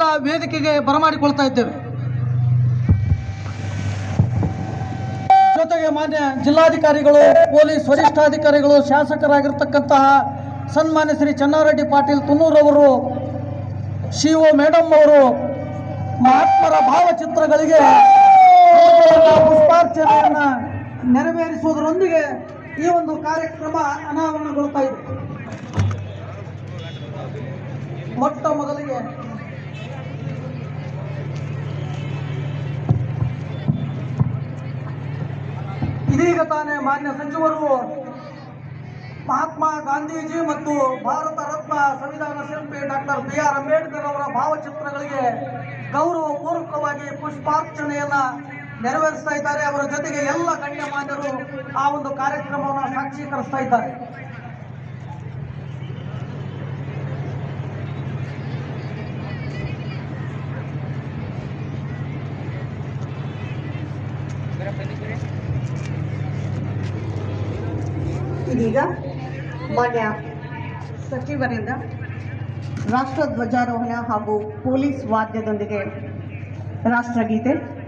ಗೌರವದಿಂದ ವೇದಿಕೆಗೆ ಬರಮಾಡಿಕೊಳ್ತಾ ಇದ್ದೇವೆ. ಜೊತೆಗೆ ಮಾನ್ಯ ಜಿಲ್ಲಾಧಿಕಾರಿಗಳು, ಪೊಲೀಸ್ ವರಿಷ್ಠಾಧಿಕಾರಿಗಳು, ಶಾಸಕರಾಗಿರ್ತಕ್ಕಂತಹ ಸನ್ಮಾನ್ಯ ಶ್ರೀ ಚನ್ನಾರೆಡ್ಡಿ ಪಾಟೀಲ್ ತುನ್ನೂರವರು ಸಿ ಒ ಮೇಡಮ್ ಅವರು, ಮಹಾತ್ಮರ ಭಾವಚಿತ್ರಗಳಿಗೆ ಪುಷ್ಪಾರ್ಚನೆಯನ್ನ ನೆರವೇರಿಸುವುದರೊಂದಿಗೆ ಈ ಒಂದು ಕಾರ್ಯಕ್ರಮ ಅನಾವರಣಗೊಳ್ತಾ ಇದೆ. ಮೊಟ್ಟ ಮೊದಲಿಗೆ ಇದೀಗ ತಾನೇ ಮಾನ್ಯ ಸಚಿವರು ಮಹಾತ್ಮ ಗಾಂಧೀಜಿ ಮತ್ತು ಭಾರತ ರತ್ನ ಸಂವಿಧಾನ ಶಿಲ್ಪಿ ಡಾಕ್ಟರ್ ಬಿ ಆರ್ ಅಂಬೇಡ್ಕರ್ ಅವರ ಭಾವಚಿತ್ರಗಳಿಗೆ ಗೌರವಪೂರ್ವಕವಾಗಿ ಪುಷ್ಪಾರ್ಚನೆಯನ್ನ ನೆರವೇರಿಸ್ತಾ ಇದ್ದಾರೆ. ಅವರ ಜೊತೆಗೆ ಎಲ್ಲ ಗಣ್ಯಮಾನ್ಯರು ಆ ಒಂದು ಕಾರ್ಯಕ್ರಮವನ್ನು ಸಾಕ್ಷೀಕರಿಸ್ತಾ ಇದ್ದಾರೆ. ಇದೀಗ ಮಾನ್ಯ ಸಚಿವರಿಂದ ರಾಷ್ಟ್ರ ಧ್ವಜಾರೋಹಣ ಹಾಗೂ ಪೊಲೀಸ್ ವಾದ್ಯದೊಂದಿಗೆ ರಾಷ್ಟ್ರಗೀತೆ.